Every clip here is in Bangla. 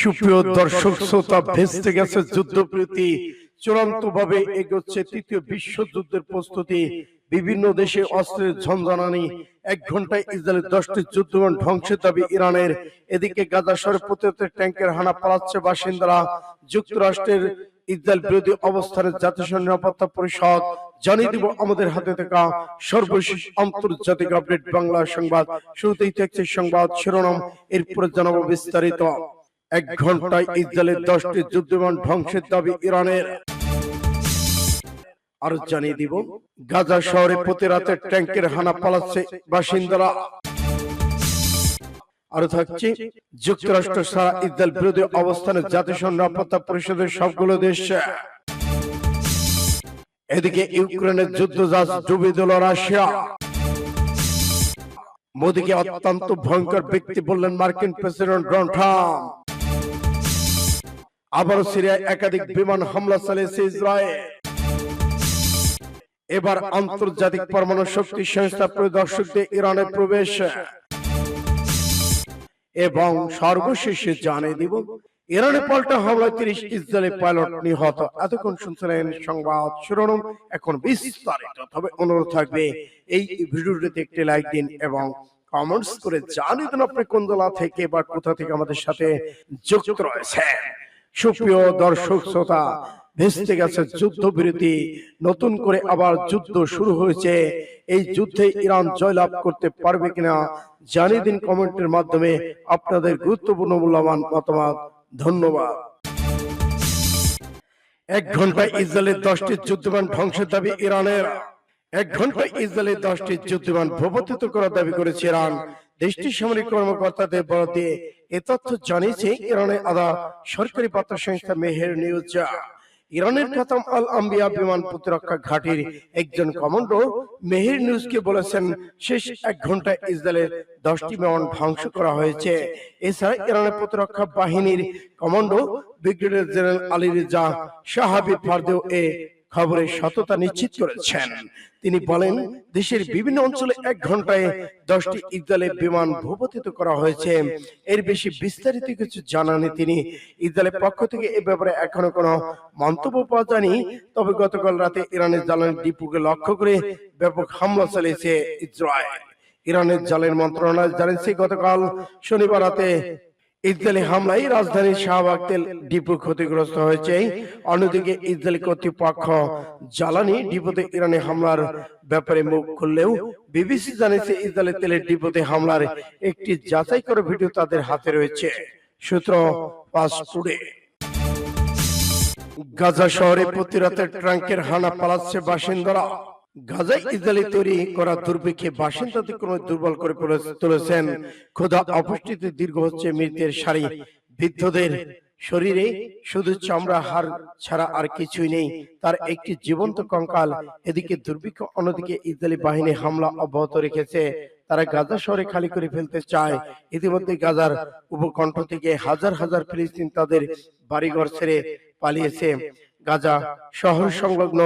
সুপ্রিয় দর্শক শ্রোতা ভেস্তে গেছে যুদ্ধপ্রীতি। চূড়ান্ত ভাবে এগোচ্ছে তৃতীয় বিশ্বযুদ্ধের প্রস্তুতি। বিভিন্ন দেশে অস্ত্রের ঝঞ্ঝানানি এক ঘন্টায় ইসরায়েলের দশটি যুদ্ধবিমান ধ্বংসের দাবি ইরানের। এদিকে গাজা শহরে প্রতিহত ট্যাঙ্কের হানা পালাচ্ছে বাসিন্দারা। যুক্তরাষ্ট্রের ইসরায়েল বিরোধী অবস্থানে জাতিসংঘ নিরাপত্তা পরিষদ। জানিয়ে দিব আমাদের হাতে থাকা সর্বশেষ আন্তর্জাতিক আপডেট বাংলা সংবাদ। শুরুতেই থাকছে সংবাদ শিরোনাম। এরপরে জানাব বিস্তারিত। এক ঘন্টায় ইসরায়েলের দশটি যুদ্ধবিমান ধ্বংসের দাবি ইরানের। আরও জানিয়ে দিব, গাজা শহরে প্রতি রাতে ট্যাঙ্কের হানা পালাচ্ছে বাসিন্দারা। আরও থাকছে, যুক্তরাষ্ট্র সারা ইসরায়েল বিরোধী অবস্থানে জাতিসংঘ নিরাপত্তা পরিষদের সবগুলো দেশ। এদিকে ইউক্রেনের যুদ্ধ জাহাজ ডুবে দিল রাশিয়া। মোদীকে অত্যন্ত ভয়ঙ্কর ব্যক্তি বললেন মার্কিন প্রেসিডেন্ট ডোনাল্ড ট্রাম্প। আবারও সিরিয়ায় একাধিক বিমান হামলা চালিয়েছে ইসরায়েল। এবার আন্তর্জাতিক পরমাণু শক্তি সংস্থা পরিদর্শকদের ইরানের প্রবেশ। এবং সর্বশেষে জানিয়ে দিব, ইরানে পাল্টা হামলায় তিরিশ ইসরায়েলি পাইলট নিহত। এতক্ষণ শুনছিলেন সংবাদ শিরোনাম। এখন বিস্তারিত। তবে অনুরোধ থাকবে, এই ভিডিওটিতে একটি লাইক দিন এবং কমেন্টস করে জানিয়ে দিন আপনি কোন জেলা থেকে বা কোথা থেকে আমাদের সাথে যুক্ত রয়েছেন। সুপ্রিয় দর্শক শ্রোতা ভেস্তে গেছে যুদ্ধবিরতি নতুন করে আবার যুদ্ধ শুরু হয়েছে। এই যুদ্ধে ইরান জয়লাভ করতে পারবে কিনা জানিয়ে দিন কমেন্টের মাধ্যমে আপনাদের গুরুত্বপূর্ণ মূল্যবান মতামত। ধন্যবাদ। এক ঘন্টায় ইসরায়েলের দশটি যুদ্ধবিমান ধ্বংসের দাবি ইরানের। এক ঘন্টায় ইসরায়েলের দশটি যুদ্ধবিমান ভূপতিত করার দাবি করেছে ইরান। দেশটির সামরিক কর্মকর্তাদের বরাতে এ তথ্য জানিয়েছে ইরানের আদা সরকারি বার্তা সংস্থা মেহের নিউজ ইরানের খাতাম আল আম্বিয়া বিমান প্রতিরক্ষা ঘাটির একজন কমান্ডো মেহের নিউজকে বলেছেন, শেষ এক ঘন্টায় ইসরায়েলের দশটি বিমান ধ্বংস করা হয়েছে। এছাড়া ইরানের প্রতিরক্ষা বাহিনীর commando brigadier general Ali Reza Sahabi ফারদেও এ খবরের সততা নিশ্চিত করেছেন। তিনি বলেন দেশের বিভিন্ন অঞ্চলে এক ঘন্টায় দশটি ইসরায়েলের বিমান ভূপতিত করা হয়েছে। এর বেশি বিস্তারিত কিছু জানানি তিনি। ইসরায়েলের পক্ষ থেকে এ ব্যাপারে এখনও কোনো মন্তব্য পাওয়া যায়নি। তবে গতকাল রাতে ইরানের জ্বালানি ডিপুকে লক্ষ্য করে ব্যাপক হামলা চালিয়েছে ইসরায়েল। ইরানের জালের মন্ত্রণালয় জানিয়েছে গতকাল শনিবার রাতে ইসরায়েলি হামলায় রাজধানীর শাহবাগ তেল ডিপো ক্ষতিগ্রস্ত হয়েছে। অন্যদিকে ইসরায়েলি কর্তৃপক্ষ জ্বালানি ডিপোতে ইরানি হামলার ব্যাপারে মুখ খুললেও বিবিসি জানিয়েছে ইসরায়েলি তেলের ডিপোতে হামলার একটি যাচাই করা ভিডিও তাদের হাতে রয়েছে। সূত্র পাসপোর্টে। গাজা শহরে প্রতি রাতে ট্রাঙ্কের হানা পালাচ্ছে বাসিন্দারা। গাজায় ইসরায়েলি তৈরি করা দুর্ভিক্ষে বাসিন্দাদের কোনো দুর্বল করে তুলেছেন ক্ষুধা অপুষ্টিতে দীর্ঘ হচ্ছে মৃতের সারি বৃদ্ধদের শরীরে শুধু চামড়া হাড় ছাড়া আর কিছুই নেই। তার একটি জীবন্ত কঙ্কাল এদিকে দুর্ভিক্ষ অন্যদিকে ইসরায়েলি বাহিনী হামলা অব্যাহত রেখেছে। তারা গাজা শহরে খালি করে ফেলতে চায়। ইতিমধ্যে গাজার উপকণ্ঠ থেকে হাজার হাজার ফিলিস্তিন তাদের বাড়িঘর ছেড়ে পালিয়েছে। গাজা শহর সংলগ্ন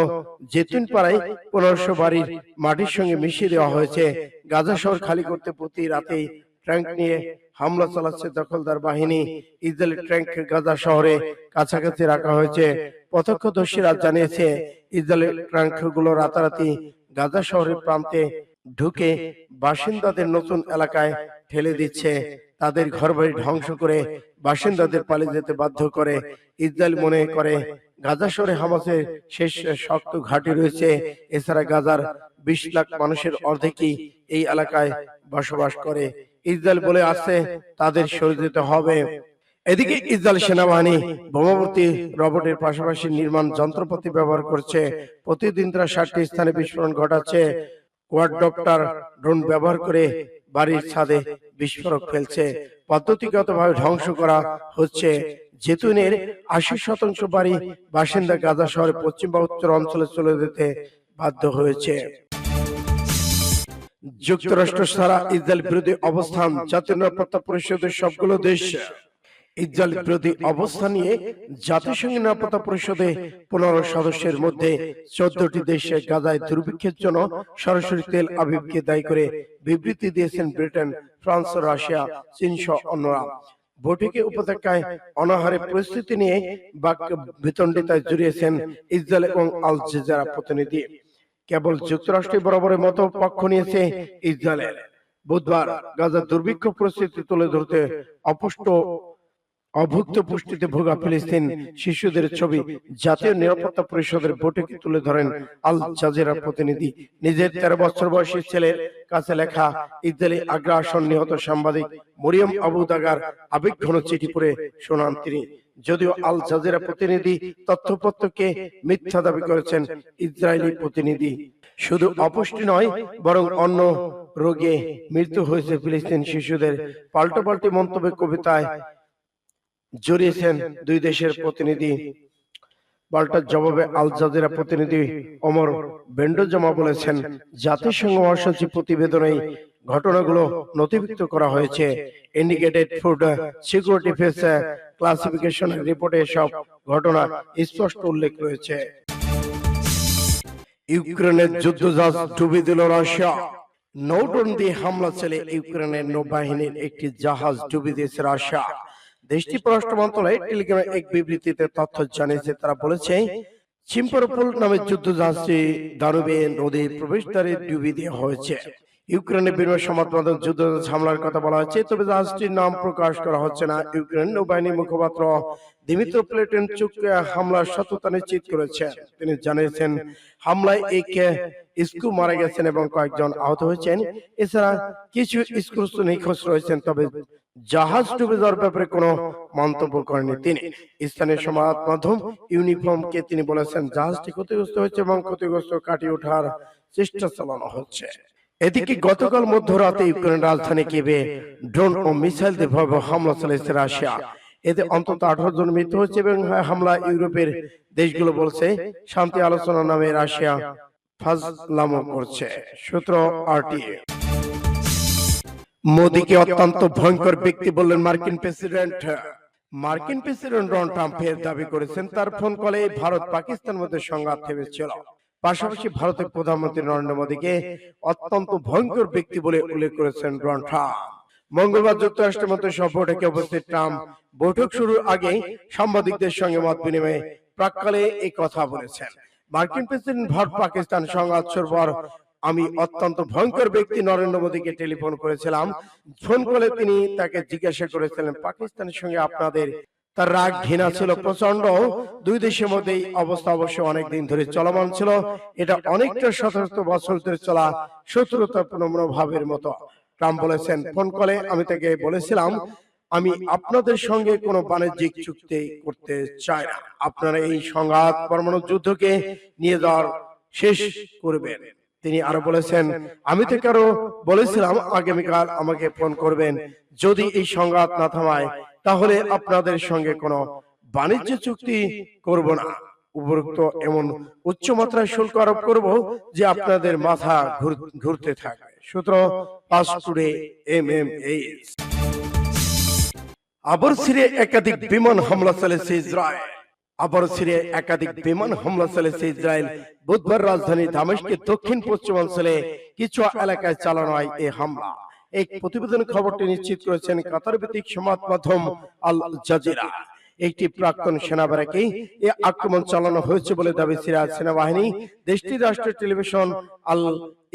জেতুন পাড়ায় পনেরোশো বাড়ির মাটির সঙ্গে মিশিয়ে দেওয়া হয়েছে। গাজা শহর খালি করতে প্রতি রাতেই ট্যাঙ্ক নিয়ে হামলা চালাচ্ছে দখলদার বাহিনী। ইসরায়েলের ট্যাঙ্ক গাজা শহরে কাছাকাছি রাখা হয়েছে। প্রত্যক্ষদর্শীরা জানিয়েছে ইসরায়েলের ট্যাঙ্কগুলো রাতারাতি গাজা শহরের প্রান্তে ঢুকে বাসিন্দাদের নতুন এলাকায় ঠেলে দিচ্ছে। তাদের ঘরবাড়ি ধ্বংস করে বাসিন্দাদের পালিয়ে যেতে বাধ্য করে ইসরায়েল মনে করে গাজা শহরে হামাসের শেষ শক্ত ঘাঁটি রয়েছে। এছাড়া গাজার বিশ লাখ মানুষের অর্ধেকই এই এলাকায় বসবাস করে। ইসরায়েল বলে আসছে তাদের সরে যেতে হবে। এদিকে ইসরায়েল সেনাবাহিনী বোমাবর্তী রবটের পাশাপাশি নির্মাণ যন্ত্রপাতি ব্যবহার করছে। প্রতিদিন তারা ষাটটি স্থানে বিস্ফোরণ ঘটাচ্ছে। কোয়াডপ্টার ড্রোন ব্যবহার করে বাড়ির ছাদে বিস্ফোরক ফেলছে। পদ্ধতিগতভাবে ধ্বংস করা হচ্ছে। জেতুনের আশি শতাংশ বাড়ি বাসিন্দা গাজা শহরে পশ্চিম বা উত্তর অঞ্চলে চলে যেতে বাধ্য হয়েছে। যুক্তরাষ্ট্র ছাড়া ইসরায়েল বিরোধী অবস্থান, জাতীয় নিরাপত্তা পরিষদের সবগুলো দেশ ইসরায়েল বিরোধী অবস্থান নিয়ে জাতিসংঘ নিরাপত্তা পরিষদে পনেরো সদস্যের মধ্যে চোদ্দটি দেশে গাজায় দুর্ভিক্ষের জন্য সরাসরি তেল আবিবকে দায়ী করে বিবৃতি দিয়েছেন ব্রিটেন, ফ্রান্স, রাশিয়া, চীন সহ অন্যরা। বৈঠকে উপত্যকায় অনাহারে পরিস্থিতি নিয়ে বাক্য বিতণ্ডিতায় জড়িয়েছেন ইসরায়েল এবং আল জাজিরা প্রতিনিধি। কেবল যুক্তরাষ্ট্র বরাবরের মতো পক্ষ নিয়েছে ইসরায়েলের বুধবার গাজার দুর্ভিক্ষ পরিস্থিতি তুলে ধরতে অপুষ্ট অভুক্ত পুষ্টিতে ভোগা ফিলিস্তিন শিশুদের ছবি, জাতীয় নিরাপত্তা পরিষদের বৈঠকে তুলে ধরেন আল জাজিরা প্রতিনিধি। নিজের তেরো বছর বয়সী ছেলের কাছে লেখা ইসরায়েলি আগ্রাসন নিহত সাংবাদিক মরিয়ম আবু দাগার আবেগঘন চিঠি পড়ে শোনান তিনি। যদিও আল জাজিরা প্রতিনিধি তথ্যপত্রকে মিথ্যা দাবি করেছেন ইসরায়েলি প্রতিনিধি। শুধু অপুষ্টি নয়, বরং অন্য রোগে মৃত্যু হয়েছে ফিলিস্তিন শিশুদের। পাল্টো পাল্টি মন্তব্য কবিতায় জড়িয়েছেন দুই দেশের প্রতিনিধি। পাল্টার জবাবে আল জাজিরা প্রতিনিধি ওমর বেন্ডোজামা বলেছেন, জাতিসংঘ মহাসচিব প্রতিবেদনে ঘটনাগুলো নথিভুক্ত করা হয়েছে। Indicated food security phase classification রিপোর্টে সব ঘটনা স্পষ্ট উল্লেখ রয়েছে। ইউক্রেনের যুদ্ধজাহাজ ডুবি দিল রাশিয়া। নৌড্রোন দিয়ে হামলা চালিয়ে ইউক্রেনের নৌবাহিনীর একটি জাহাজ ডুবি দিয়েছে রাশিয়া। দেশটির পররাষ্ট্র মন্ত্রণালয় টেলিগ্রামে এক বিবৃতিতে তথ্য জানিয়েছে, তারা বলেছে, চিম্পরপুল নামে যুদ্ধ জাহাজটি দানুবে নদীর প্রবেশদ্বারে ডুবি দেওয়া হয়েছে। ইউক্রেনের বিনিময় মাধ্যম যুদ্ধ হামলার কথা বলা হয়েছে, তবে জাহাজটির নাম প্রকাশ করা হচ্ছে না। ইউক্রেন নৌবাহিনীর মুখপাত্র দিমিত্র প্লেটেন চুক হামলার সত্যতা নিশ্চিত করেছেন তিনি জানিয়েছেন, হামলায় এক স্কু মারা গেছেন এবং কয়েকজন আহত হয়েছেন। এছাড়া কিছু স্ক্রুস্থ নিখোঁজ রয়েছেন, তবে জাহাজ ডুবে যাওয়ার ব্যাপারে কোনো মন্তব্য করেনি তিনি। স্থানীয় সংবাদ মাধ্যম ইউনিফর্মকে তিনি বলেছেন, জাহাজটি ক্ষতিগ্রস্ত হয়েছে এবং ক্ষতিগ্রস্ত কাটিয়ে ওঠার চেষ্টা চালানো হচ্ছে। এদিকে গতকাল মধ্যরাতে ইউক্রেন রাজধানী কেবে ড্রোন ও মিসাইল দিয়ে হামলা চালিয়েছে রাশিয়া। এতে অন্তত আঠারো জন মৃত্যু হয়েছে এবং হামলা ইউরোপের দেশগুলো বলছে, শান্তি আলোচনা নামে রাশিয়া ফাজলামো করছে, সূত্র আরটিএ। মোদীকে অত্যন্ত ভয়ঙ্কর ব্যক্তি বললেন মার্কিন প্রেসিডেন্ট। মার্কিন প্রেসিডেন্ট ডোনাল্ড ট্রাম্প ফের দাবি করেছেন তার ফোন কলে ভারত পাকিস্তান মধ্যে সংঘাত থেমেছিল। পাশাপাশি ভারতের প্রধানমন্ত্রী নরেন্দ্র মোদীকে অত্যন্ত ভয়ঙ্কর ব্যক্তি বলে উল্লেখ করেছেন ডোনাল্ড ট্রাম্প। মঙ্গলবার যুক্তরাষ্ট্রের মধ্যে সব বৈঠকে উপস্থিত ট্রাম্প বৈঠক শুরুর আগে সাংবাদিকদের সঙ্গে মত বিনিময়ে প্রাককালে এই কথা বলেছেন। মার্কিন প্রেসিডেন্ট ভারত পাকিস্তান সংঘাত পর আমি অত্যন্ত ভয়ঙ্কর ব্যক্তি নরেন্দ্র মোদীকে টেলিফোন করেছিলাম। ফোন করে তিনি তাকে জিজ্ঞাসা করেছিলেন পাকিস্তানের সঙ্গে আপনাদের তার রাগ ঘৃণা ছিল প্রচণ্ড দুই দেশের মধ্যে এই অবস্থা অবশ্য অনেক দিন ধরে চলমান ছিল। এটা অনেকটা সতেরো বছর ধরে চলা শত্রুতাপূর্ণ মনোভাবের মতো। ট্রাম্প বলেছেন ফোন কলে আমি তাকে বলেছিলাম আমি আপনাদের সঙ্গে কোনো বাণিজ্যিক চুক্তি করতে চাই না। আপনারা এই সংঘাত পরমাণু যুদ্ধকে নিয়ে যাওয়ার শেষ করবেন তিনি আরও বলেছেন, আমি তো কারও বলেছিলাম, আগামীকাল আমাকে ফোন করবেন। যদি এই সংঘাত না থামায়, তাহলে আপনাদের সঙ্গে কোনো বাণিজ্য চুক্তি করব না। উপরোক্ত এমন উচ্চ মাত্রায় শুল্ক আরোপ করব যে আপনাদের মাথা ঘুরতে থাকবে। সূত্র Pars Today M M H আবার সিরিয়া একাধিক বিমান হামলা চলেছে ইসরায়েল। আবার সিরিয়ায় একাধিক বিমান হামলা চালিয়েছে ইসরায়েল। বুধবার রাজধানী দামেস্কের দক্ষিণ পশ্চিমাঞ্চলে কিছু এলাকায় চালানো হয় এই হামলা। এক প্রতিবেদন খবরটি নিশ্চিত করেছেন কাতার ভিত্তিক সংবাদ মাধ্যম আল জাজিরা। একটি প্রাক্তন সেনাবাহিনীকে এই আক্রমণ চালানো হয়েছে বলে দাবি সিরিয়া সেনাবাহিনী। দেশটির রাষ্ট্রীয় টেলিভিশন আল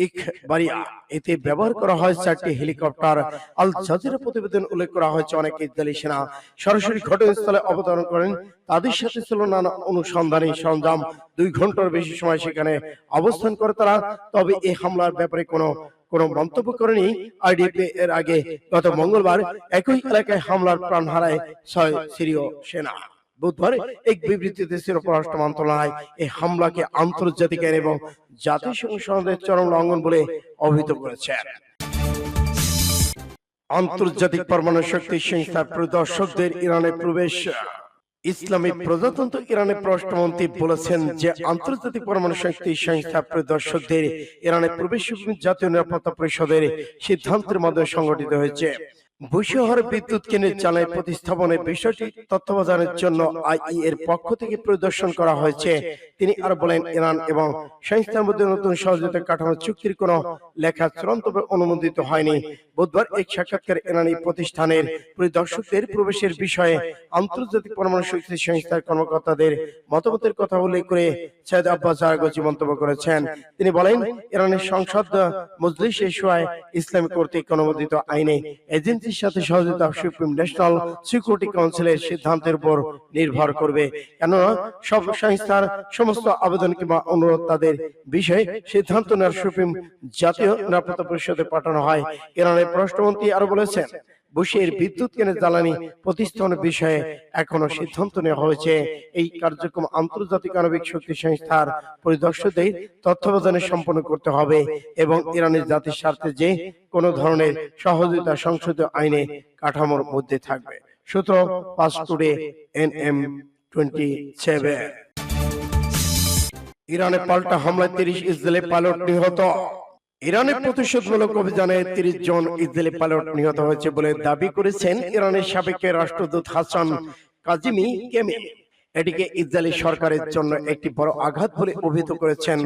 ইখবারিয়া এতে ব্যবহার করা হয় চারটি হেলিকপ্টার। আল জাজিরা প্রতিবেদন উল্লেখ করা হয়েছে অনেক ইসরায়েলি সেনা সরাসরি ঘটনাস্থলে অবতরণ করেন। তাদের সাথে ছিল নানা অনুসন্ধানী সরঞ্জাম। দুই ঘণ্টার বেশি সময় সেখানে অবস্থান করে তারা। তবে এই হামলার ব্যাপারে কোনো কোনো মন্তব্য করেনি আইডিপি এর আগে। গত মঙ্গলবার একই এলাকায় হামলার প্রাণ হারায় ছয় সিরীয় সেনা। বুধবার এক বিবৃতিতে পররাষ্ট্র মন্ত্রণালয় এই হামলাকে আন্তর্জাতিক আইন এবং জাতিসংঘ সনদের চরম লঙ্ঘন বলে অভিহিত করেছে। আন্তর্জাতিক পরমাণু শক্তি সংস্থার পরিদর্শকদের ইরানে প্রবেশ। ইসলামী প্রজাতন্ত্র ইরানের পররাষ্ট্রমন্ত্রী বলেছেন যে আন্তর্জাতিক পরমাণু শক্তি সংস্থা পরিদর্শকদের ইরানে প্রবেশ জাতীয় নিরাপত্তা পরিষদের সিদ্ধান্তের মাধ্যমে সংগঠিত হয়েছে। ভূশহরে বিদ্যুৎ কেন্দ্রের জ্বালানি প্রতিস্থাপনের বিষয়টি তত্ত্বাবধানের জন্য আইই এর পক্ষ থেকে পরিদর্শন করা হয়েছে। তিনি আরও বলেন ইরান এবং সংস্থার মধ্যে নতুন সহযোগিতা কাঠামো চুক্তির কোনো লেখা চূড়ান্তভাবে অনুমোদিত হয়নি। বুধবার এক সাক্ষাৎকার ইরানি প্রতিষ্ঠানের পরিদর্শকদের প্রবেশের বিষয়ে আন্তর্জাতিক পরমাণু শক্তি সংস্থার কর্মকর্তাদের মতামতের কথা উল্লেখ করে সৈয়দ আব্বাস আরগচি মন্তব্য করেছেন। তিনি বলেন ইরানের সংসদ মজলিস এশিয়ায় ইসলামী কর্তৃক অনুমোদিত আইনে এজেন্সির সাথে সহযোগিতা সুপ্রিম ন্যাশনাল সিকিউরিটি কাউন্সিলের সিদ্ধান্তের উপর নির্ভর করবে। কেননা সব সংস্থার সমস্ত আবেদন কিংবা অনুরোধ তাদের বিষয়ে সিদ্ধান্ত নেওয়ার সুপ্রিম জাতীয় নিরাপত্তা পরিষদে পাঠানো হয়। ইরানের পররাষ্ট্রমন্ত্রী আরও বলেছেন বুশের বিদ্যুৎ কেন্দ্রের জ্বালানি প্রতিস্থাপনের বিষয়ে এখনও সিদ্ধান্ত নেওয়া হয়েছে। এই কার্যক্রম আন্তর্জাতিক আণবিক শক্তি সংস্থার পরিদর্শকদের তত্ত্বাবধানে সম্পন্ন করতে হবে এবং ইরানের জাতির স্বার্থে যে কোনো ধরনের সহযোগিতা সংসদীয় আইনে কাঠামোর মধ্যে থাকবে। সূত্র Pars Today N M twenty seven. ইরানে পাল্টা হামলায় তিরিশ ইসরায়েলি পাইলট নিহত। ইরানের প্রতিশোধমূলক অভিযানে তিরিশ জন ইসরায়েলি পাইলট নিহত হয়েছে বলে দাবি করেছেন ইরানের সাবেক রাষ্ট্রদূত হাসান কাজিমি কেমি। এটিকে ইসরায়েলি সরকারের জন্য একটি বড় আঘাত বলে অভিহিত করেছেন।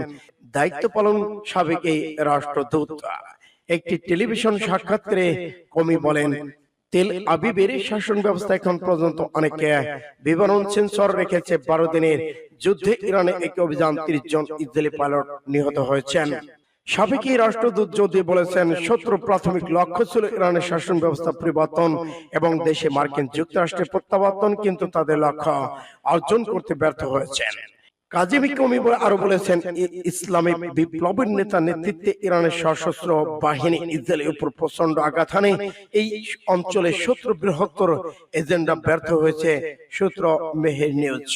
দায়িত্ব পালন সাবেক এই রাষ্ট্রদূত। একটি টেলিভিশন সাক্ষাৎকারে কমি বলেন, তেল আবিবের শাসন ব্যবস্থা এখন পর্যন্ত অনেকে বিবরণ সেন্সর রেখেছে। বারো দিনের যুদ্ধে ইরানে একটি অভিযান তিরিশ জন ইসরায়েলি পাইলট নিহত হয়েছেন। সাবেক রাষ্ট্রদূত যদি বলেছেন শত্রু প্রাথমিক লক্ষ্য ছিল ইরানের শাসন ব্যবস্থা পরিবর্তন এবং দেশে মার্কিন যুক্তরাষ্ট্রের প্রত্যাবর্তন কিন্তু তাদের লক্ষ্য অর্জন করতে ব্যর্থ হয়েছেন। কাজিমি কমি আরও বলেছেন বিপ্লবের নেতা নেতৃত্বে ইরানের সশস্ত্র বাহিনী ইসরায়েলের উপর প্রচণ্ড আঘাত হানে এই অঞ্চলে শত্রু বৃহত্তর এজেন্ডা ব্যর্থ হয়েছে। সূত্র মেহের নিউজ।